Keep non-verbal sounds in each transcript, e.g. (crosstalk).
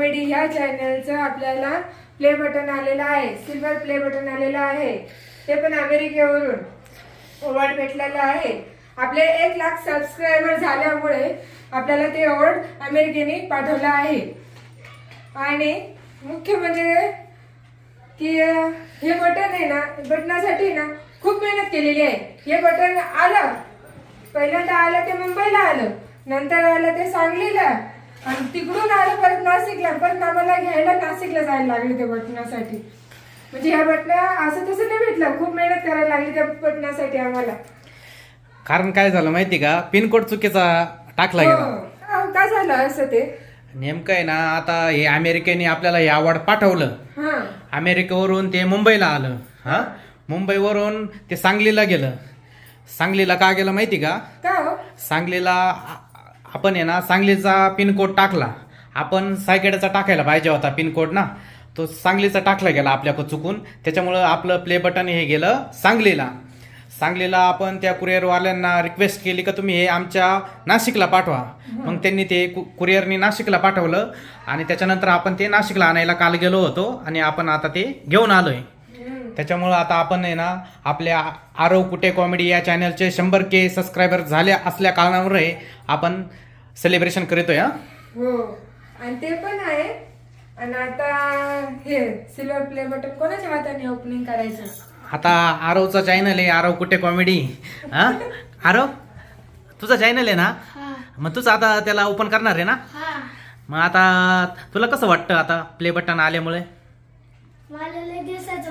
Comedy ह्या चॅनलचं आपल्याला play button आलेलं आहे. सिल्वर प्ले बटन आलेलं आहे. ते पण अमेरिकेवरून अवॉर्ड भेटलेलं आहे. आपले एक लाख सबस्क्रायबर झाल्यामुळे आपल्याला ते अवॉर्ड अमेरिकेने पाठवलं आहे. आणि मुख्य म्हणजे की हे बटन आहे ना बटनासाठी ना खूप मेहनत केलेली आहे. हे बटन आलं. पहिल्यांदा आलं ते मुंबईला आलं. नंतर आलं ते सांगलीला. आणि तिकडून आलं परत नाशिकला परत आम्हाला घ्यायला नाशिकला जायला लागले त्या बटनासाठी. म्हणजे ह्या बटना असं तसं नाही भेटलं खूप मेहनत करायला लागली त्या बटनासाठी आम्हाला. कारण काय झालं माहिती का? पिनकोड चुकीचा टाकला गेला. हो. अहो, का झालं असं ते? नेमकं आहे ना आता हे अमेरिकेने आपल्याला हे अवॉर्ड पाठवलं. हा. अमेरिकेवरून ते मुंबईला आलं. हा? मुंबईवरून ते सांगलीला गेलं. सांगलीला का गेलं माहिती का? का हो? सांगलीला आपण आहे ना सांगलीचा पिनकोड टाकला. आपण सायकेडचा टाकायला पाहिजे होता पिनकोड ना. तो सांगलीचा टाकला गेला आपल्याकडं चुकून. त्याच्यामुळं आपलं प्ले बटन हे गेलं सांगलीला. सांगलीला आपण त्या कुरिअरवाल्यांना रिक्वेस्ट केली का तुम्ही हे आमच्या नाशिकला पाठवा. मग त्यांनी ते कु- कुरिअरनी नाशिकला पाठवलं. आणि त्याच्यानंतर आपण ते नाशिकला आणायला काल गेलो होतो. आणि आपण आता ते घेऊन आलोय. हम्म. त्याच्यामुळं आता आपण आहे ना आपल्या आरव कुटे कॉमेडी या चॅनलचे शंभर के सबस्क्रायबर झाले असल्या कारणावर आहे आपण सेलिब्रेशन करतोय हा. हो. आणि ते पण आहे. आणि आता हे सिल्वर प्ले बटन कोणाच्या हाताने ओपनिंग करायचं? आता आरवचा चॅनल आहे आरव कुटे कॉमेडी हा? आरव तुझा चॅनल आहे ना? मग तुझं आता त्याला ओपन करणार आहे ना? मग आता तुला कसं वाटतं आता प्ले बटन आल्यामुळे?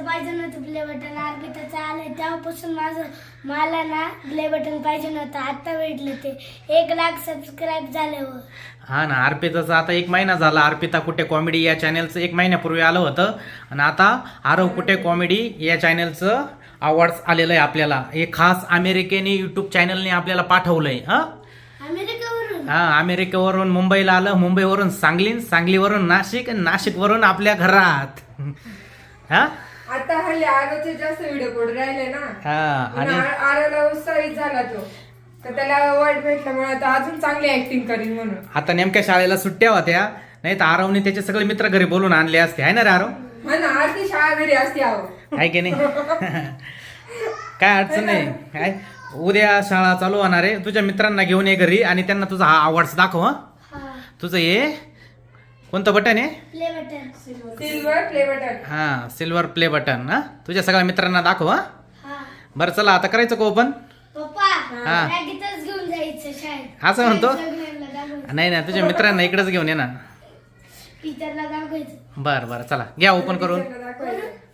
पाहिजे नव्हतं प्ले बटन अर्पिताचं आलंय तेव्हापासून माझं मला ना प्ले बटन पाहिजे नव्हतं. आता भेटलं ते. एक लाख सबस्क्राईब झाले हो. हा ना अर्पिताचा आता एक महिना झाला. अर्पिता कुटे कॉमेडी या चॅनलचं एक महिन्यापूर्वी आलं होतं. आणि आता आरव कुटे कॉमेडी या चॅनलचं अवॉर्ड्स आलेलं आहे आपल्याला. हे खास अमेरिकेने युट्यूब चॅनलने आपल्याला पाठवलंय हा? अमेरिकेवरून? हा अमेरिकेवरून मुंबईला आलं. मुंबईवरून सांगली सांगलीवरून नाशिक आणि नाशिकवरून आपल्या घरात. हा? आता हल्ली आरोचे जास्त व्हिडिओ पडून राहिले ना. हा आणि आरोला उत्साहित झाला तो. तर त्याला अवॉर्ड भेटल्यामुळे आता अजून चांगली ऍक्टिंग करीन म्हणून. आता नेमक्या शाळेला सुट्ट्या होत्या. नाही तर आरवने त्याचे सगळे मित्र घरी बोलून आणले असते. आहे ना रे आरव? हा ना आरती शाळा घरी असते आहो. आहे की नाही? काय अडचण नाही. काय? उद्या शाळा चालू होणार आहे. तुझ्या मित्रांना घेऊन ये घरी आणि त्यांना तुझा हा अवॉर्ड्स दाखव हं? तुझं हे कोणतं बटन आहे? Play button. Silver play button हा सिल्वर प्ले बटन हा? तुझ्या सगळ्या मित्रांना दाखव हा? हा. बरं चला आता करायचं का ओपन पप्पा हा. बॅगेतच घेऊन जायचं शाळेत. असं म्हणतो? सगळ्यांना दाखवायचं नाही नाही तुझ्या मित्रांना इकडेच घेऊन ये ना. टीचरला दाखवायचं. बरं बरं चला घ्या ओपन करून.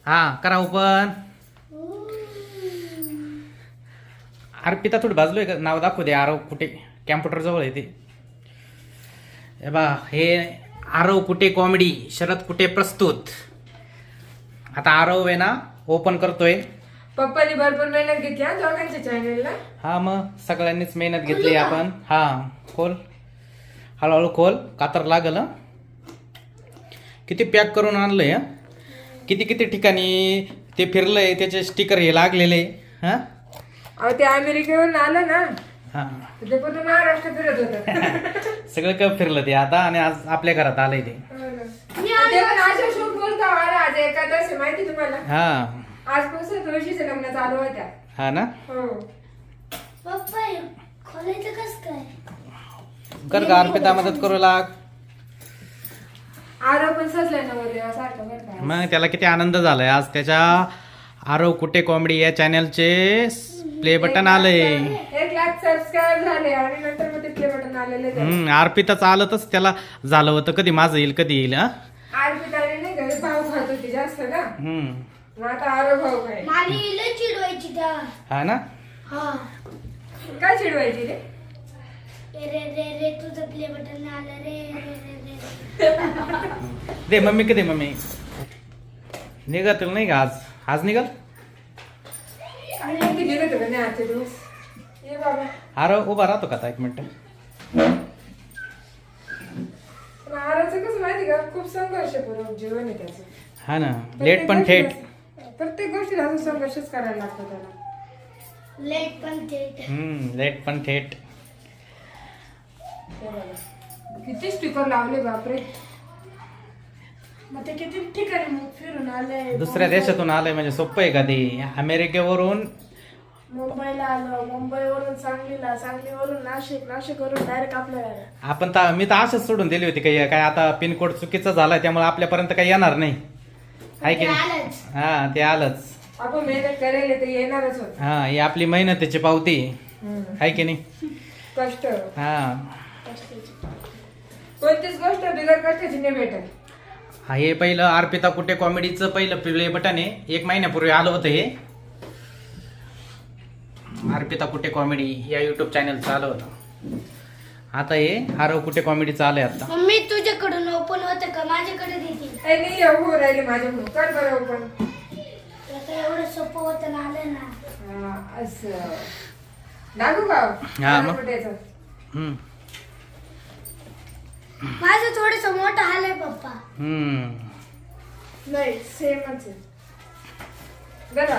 हा करा ओपन अर्पिता थोडी बाजू का? नाव दाखवू दे आरव कुठे? कॅम्प्युटर जवळ आहे ते. हे बा हे आरव कुठे कॉमेडी शरद कुठे प्रस्तुत? आता आरव आहे ना ओपन करतोय. पप्पानी भरपूर मेहनत घेतली हा दोघांच्या चॅनलला हा मग सगळ्यांनीच मेहनत घेतली आपण. हा खोल. हळूहळू खोल. कातर लागल हं. किती पॅक करून आणलंय हं? किती किती ठिकाणी ते फिरलंय त्याचे स्टिकर हे लागलेले हा? अहो ते अमेरिकेवरून आलं ना. तर ते पूर्ण महाराष्ट्र फिरत होतं. (laughs) सगळं काय फिरलं ते आता आणि आज आपल्या घरात आलंय ते. ते पण अशा शुभ बोलता अरे आज एकादश आहे माहिती तुम्हाला? हा. आजपासून तुळशीचे लग्न चालू होत्या हा ना? हो. पप्पा खोलायचं कस काय? कर का अर्पिता मदत करू लाग. आरव पण सजलाय ना सारखं बरं का? मग त्याला किती आनंद झालाय. आज त्याच्या आरव कुटे कॉमेडी या चॅनलचे प्ले बटन आलंय. लाख सबस्क्राईब झाले आणि नंतर मग ते प्ले बटन आलेले हम्म अर्पिताचं आलं तच त्याला झालं होतं. कधी माझं येईल कधी येईल हा? आरपिताने नाही घरी भाव खात होती जास्त ना? हम्म. मग आता आरव भाऊ काय मला लय चिडवायची तेव्हा हा ना? हा. काय चिडवायची रे? रे रे रे रे तुझं प्ले बटन आलं रे रे रे रे दे मम्मी कधी मम्मी? निघत नाही का आज? आज निघाल? आरव उभा राहतो का आता एक मिनिट? कसं माहिती का? खूप संघर्षपूर्वक जीवन आहे त्याचं. हा ना. लेट पण थेट. प्रत्येक गोष्टीत असं संघर्षच करायला लागतो त्याला. लेट पण थेट. हम्म लेट पण थेट. बघा. किती स्टिकर लावले बापरे. मग ते किती ठिकाणी मग फिरून आले दुसऱ्या देशातून आलंय म्हणजे सोपं आहे का ते? अमेरिकेवरून मुंबईला आलो मुंबईवरून सांगलीला सांगलीवरून नाशिक नाशिकवरून डायरेक्ट आपल्या घरात. आपण तर मी तर आशच सोडून दिली होती काही काय आता पिनकोड चुकीचा झालाय त्यामुळे आपल्यापर्यंत काही येणार नाही. आहे की नाही? हा ते आलंच. आपण मेहनत करेल ते येणारच होत. हा ही आपली मेहनतीची पावती. आहे की नाही? कष्ट. हा. कोणतीच गोष्ट बिगर कष्टाची नाही भेटत. हा हे पहिलं अर्पिता कुठे कॉमेडीचं पहिलं प्ले बटन आहे. एक महिन्यापूर्वी आलं होतं हे. अर्पिता कुठे कॉमेडी या युट्यूब चॅनलचं आलं होतं. आता हे आरव कुठे कॉमेडीचं आलंय आता. मम्मी तुझ्याकडून ओपन होतं का? माझ्याकडे ए, नाही राहिले कर बरं पण आता एवढं सोपं होतं ना आलं ना. हा, असं. दाखवू का? हा, मग. हम्म. माझं थोडस मोठं आहे पप्पा. हम्म. नाही सेमच आहे. बरं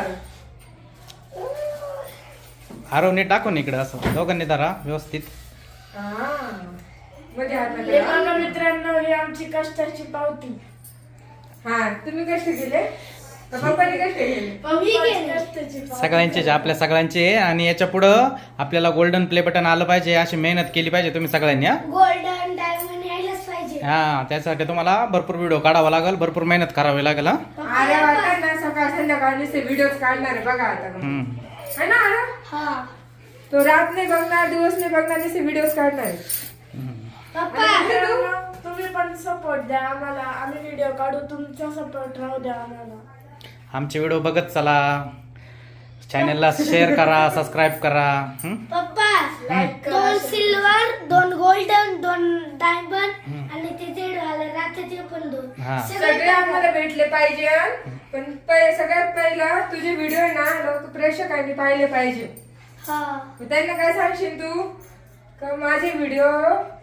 आलं. आरवने टाकून इकडं असं. दोघांनी धरा व्यवस्थित. हा. मध्ये हात हे नका. बघा मित्रांनो ही आमची कष्टाची पावती. हा तुम्ही पप्पाने कष्टाची सगळ्यांचे आपल्या सगळ्यांचे आहे आणि याच्या पुढं आपल्याला गोल्डन प्ले बटन आलं पाहिजे अशी मेहनत केली पाहिजे तुम्ही सगळ्यांनी हा. गोल्डन डायमंड यायलाच पाहिजे. हा त्यासाठी तुम्हाला भरपूर व्हिडिओ काढावा लागेल भरपूर मेहनत करावी लागेल हा. अरे ना सकाळ संध्याकाळ नुसते व्हिडिओ काढणार आहे बघा आता. हम्म. है ना हा। तो रात नाही बघणार दिवस नाही बघणार नुसते व्हिडिओ काढणार. पप्पा। तुम्ही पण सपोर्ट द्या आम्हाला. आम्ही व्हिडिओ काढू तुमचा सपोर्ट राहू द्या आम्हाला. आमचे व्हिडिओ बघत चला. चॅनलला शेअर करा सबस्क्राईब करा? पप्पा दोन सिल्वर दोन गोल्डन दोन डायमंड आणि ते दीड वाले ते पण दोन. हा. सगळे आम्हाला भेटले पाहिजे हं. पण सगळ्यात पहिला तुझे व्हिडिओ आहे ना लोक प्रेक्षकांनी पाहिले पाहिजे. हा. मग त्यांना काय सांगशील तू? का माझे व्हिडिओ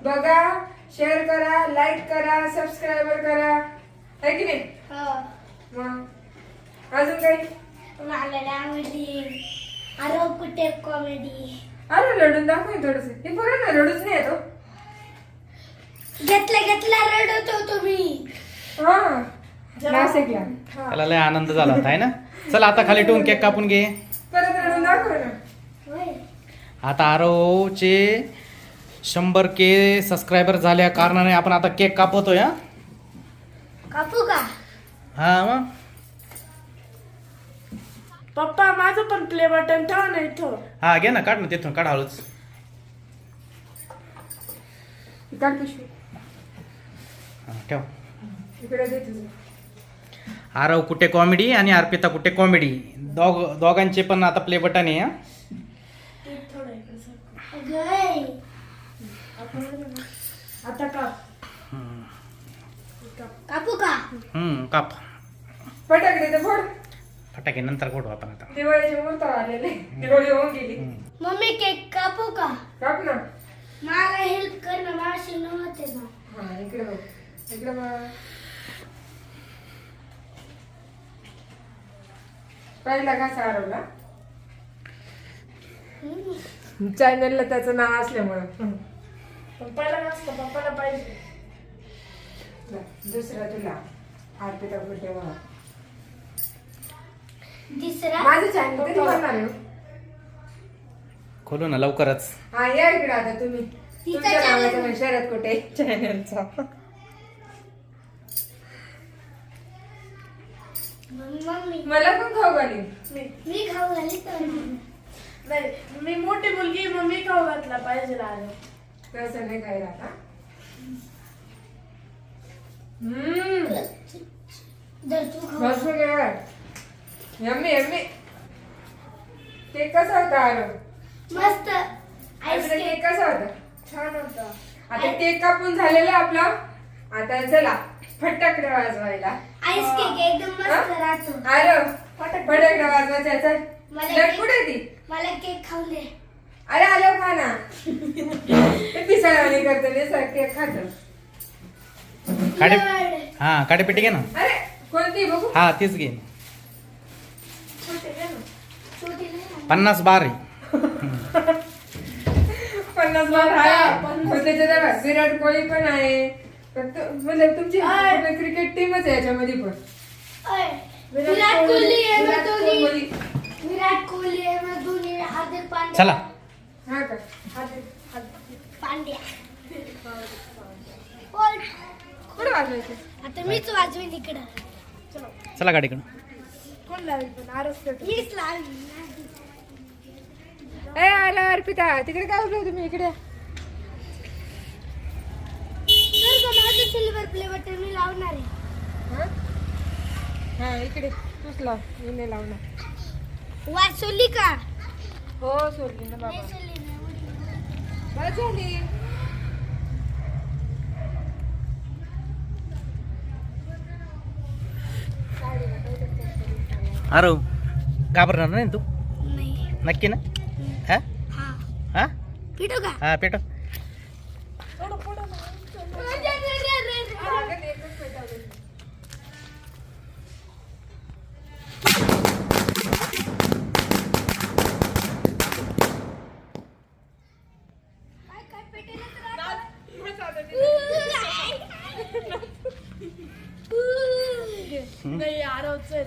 बघा शेअर करा लाईक करा सबस्क्राईबर करा. है की नाही? हा. मग अजून काही? मला कुठे कॉमेडी अरे रडून दाखव थोडस. हे बरं ना रडूच नाही येतो घेतल्या घेतल्या रडवतो तुम्ही. हा. नाशिकला त्याला लय आनंद झाला होता आहे ना? चला आता खाली ठेवून केक कापून घे. परत रडून दाखव ना. होय. आता आरवचे शंभर के सबस्क्रायबर झाल्या कारणाने आपण आता केक कापवतोय हा. कापू का? हा मग. पप्पा माझं पण प्ले बटन ठेव ना इथं. हा घे ना काढ ना तिथून काढ हळूच. काढ पिशवी. हा, ठेव. इकडे दे तुझं. आरव कुठे कॉमेडी आणि अर्पिता कुठे कॉमेडी दोघ दोघांचे पण आता प्ले बटन आहे आता काप कापू का हम्म काप. फटाकडे तर फोड. फटाके नंतर फोडू आपण आता. दिवाळीचे मुहूर्त आलेले. दिवाळी होऊन गेली. मम्मी केक कापू का? काप ना. मला हेल्प कर ना मावशी नव्हते ना. हा इकडे बघ. इकडे बघ. पहिला का सारवला चॅनलला त्याचं नाव असल्यामुळं. पप्पाला नसतं पप्पाला पाहिजे. दुसरा तुला. अर्पिता कुठे तिसरा? माझं चॅनल कधी बनणार आहे? खोलू ना लवकरच. हा या इकडे आता तुम्ही. तुमच्या. नावाचं शरद कुठे चॅनलचा मला पण खाऊ घाली मी खाऊ घाली तर नाही मी मोठी मुलगी मम्मी खाऊ घातला पाहिजे आलं तसं नाही काय राहता यम्मी यम्मी. केक कसा होता आरो मस्त. आपला आईस केक कसा होता? छान होता. आता केक कापून झालेला आपला. आता चला फटाकडे वाजवायला. आईस केक एकदम मस्त राहतो. आरो फटाकडे वाजवायचा चल. मला लट कुठे ती? मला केक खाऊ दे. अरे आलो खा ना. ते पिसाळवाणी करते नाही सर केक खात. काडे. हा काडेपेटी घे ना. अरे कोणती बघू? हा तीच घे. पन्नास बार पन्नास बार पण त्याच्यात विराट कोहली पण आहे. म्हणजे तुमची. क्रिकेट टीमच आहे याच्यामध्ये पण. Virat Kohli M S Virat Dhoni Kohli. Virat Kohli M S Dhoni Hardik Pandya. चला. हा का? हार्दिक- हार्दिक. पांड्या. कुठं वाजवायचं? आता मीच वाजवेन इकडं. चला. गाडीकडून. कोण लावेल पण? आरस. मीच लावली ए आला अर्पिता. तिकडे काय उभे तुम्ही? इकडे तर का माझं सिल्वर प्ले बटन मी लावणार आहे. हा? हा इकडे. तूच लाव. मी नाही लावणार. वाचवली का? हो सोडली ना बाबा. बस झाली. अरे घाबरणार नाही तू? नाही. नक्की ना? हा? हा. हा? पिटू का? हा पेट नाही आरवचं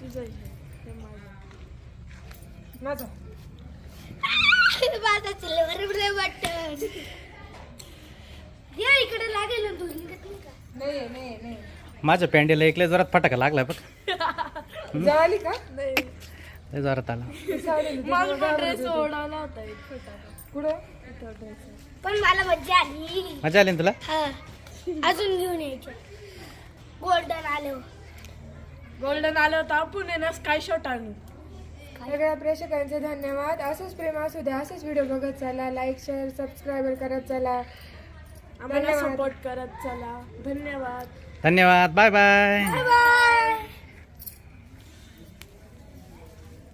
तुझं माझं माझा सिल्वर प्ले बटन. या इकडे लागेल ना तू निघत नाही का? नाही नाही नाही. माझ्या पॅन्डेला एकल्या जोरात फटाका लागला बघ. (laughs) जळाली का? नाही. लय जोरात आला. ड्रेस ओढावला होता एक छोटा. कुठं? पण मला मज्जा आली. मजा आली ना तुला? हा. अजून घेऊन यायचे. गोल्डन आले. गोल्डन आलं होतं आपण आहे ना स्काय शॉट आणू. सगळ्या प्रेक्षकांचे धन्यवाद. असंच प्रेम असू द्या असंच व्हिडिओ बघत चला. लाईक शेअर सबस्क्राईबर करत चला. आम्हाला सपोर्ट करत चला. धन्यवाद. धन्यवाद. Bye bye bye